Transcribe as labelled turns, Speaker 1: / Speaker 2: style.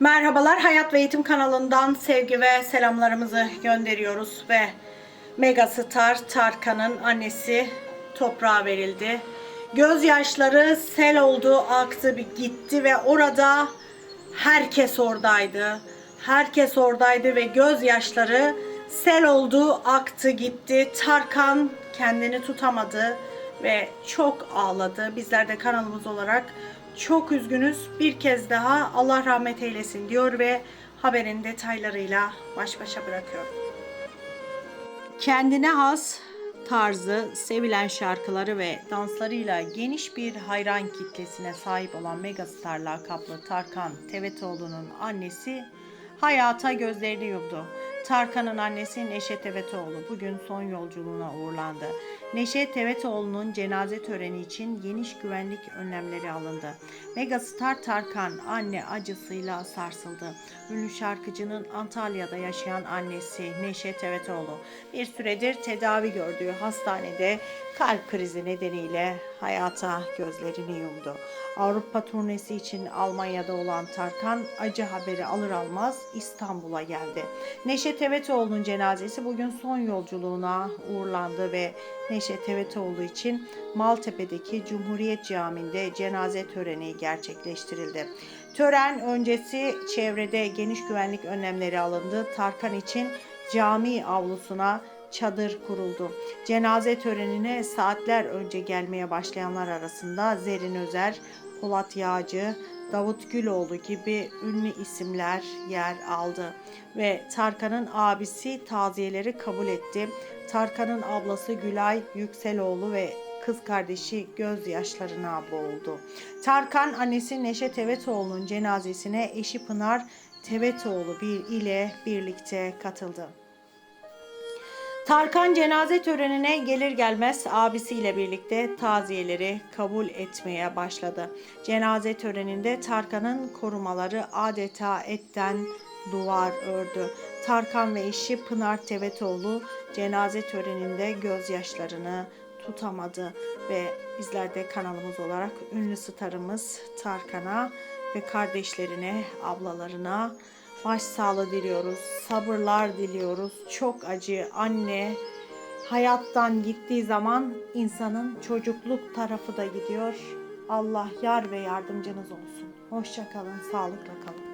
Speaker 1: Merhabalar Hayat ve Eğitim kanalından sevgi ve selamlarımızı gönderiyoruz ve Megastar Tarkan'ın annesi toprağa verildi. Gözyaşları sel oldu, aktı, bir gitti ve orada herkes oradaydı. Herkes oradaydı ve gözyaşları sel oldu, aktı, gitti. Tarkan kendini tutamadı ve çok ağladı. Bizler de kanalımız olarak çok üzgünüz. Bir kez daha Allah rahmet eylesin diyor ve haberin detaylarıyla baş başa bırakıyorum. Kendine has tarzı, sevilen şarkıları ve danslarıyla geniş bir hayran kitlesine sahip olan megastar lakaplı Tarkan Tevetoğlu'nun annesi hayata gözlerini yumdu. Tarkan'ın annesi Neşe Tevetoğlu bugün son yolculuğuna uğurlandı. Neşe Tevetoğlu'nun cenaze töreni için geniş güvenlik önlemleri alındı. Megastar Tarkan anne acısıyla sarsıldı. Ünlü şarkıcının Antalya'da yaşayan annesi Neşe Tevetoğlu bir süredir tedavi gördüğü hastanede kalp krizi nedeniyle hayata gözlerini yumdu. Avrupa turnesi için Almanya'da olan Tarkan acı haberi alır almaz İstanbul'a geldi. Neşe Tevetoğlu'nun cenazesi bugün son yolculuğuna uğurlandı ve Neşe Tevetoğlu için Maltepe'deki Cumhuriyet Camii'nde cenaze töreni gerçekleştirildi. Tören öncesi çevrede geniş güvenlik önlemleri alındı. Tarkan için cami avlusuna çadır kuruldu. Cenaze törenine saatler önce gelmeye başlayanlar arasında Zerin Özer, Polat Yağcı, Davut Güloğlu gibi ünlü isimler yer aldı ve Tarkan'ın abisi taziyeleri kabul etti. Tarkan'ın ablası Gülay Yükseloğlu ve kız kardeşi gözyaşlarına boğuldu. Tarkan annesi Neşe Tevetoğlu'nun cenazesine eşi Pınar Tevetoğlu bir ile birlikte katıldı. Tarkan cenaze törenine gelir gelmez abisiyle birlikte taziyeleri kabul etmeye başladı. Cenaze töreninde Tarkan'ın korumaları adeta etten duvar ördü. Tarkan ve eşi Pınar Tevetoğlu cenaze töreninde gözyaşlarını tutamadı ve bizler de kanalımız olarak ünlü starımız Tarkan'a ve kardeşlerine, ablalarına başsağlığı diliyoruz, sabırlar diliyoruz. Çok acı anne hayattan gittiği zaman insanın çocukluk tarafı da gidiyor. Allah yar ve yardımcınız olsun. Hoşça kalın, sağlıkla kalın.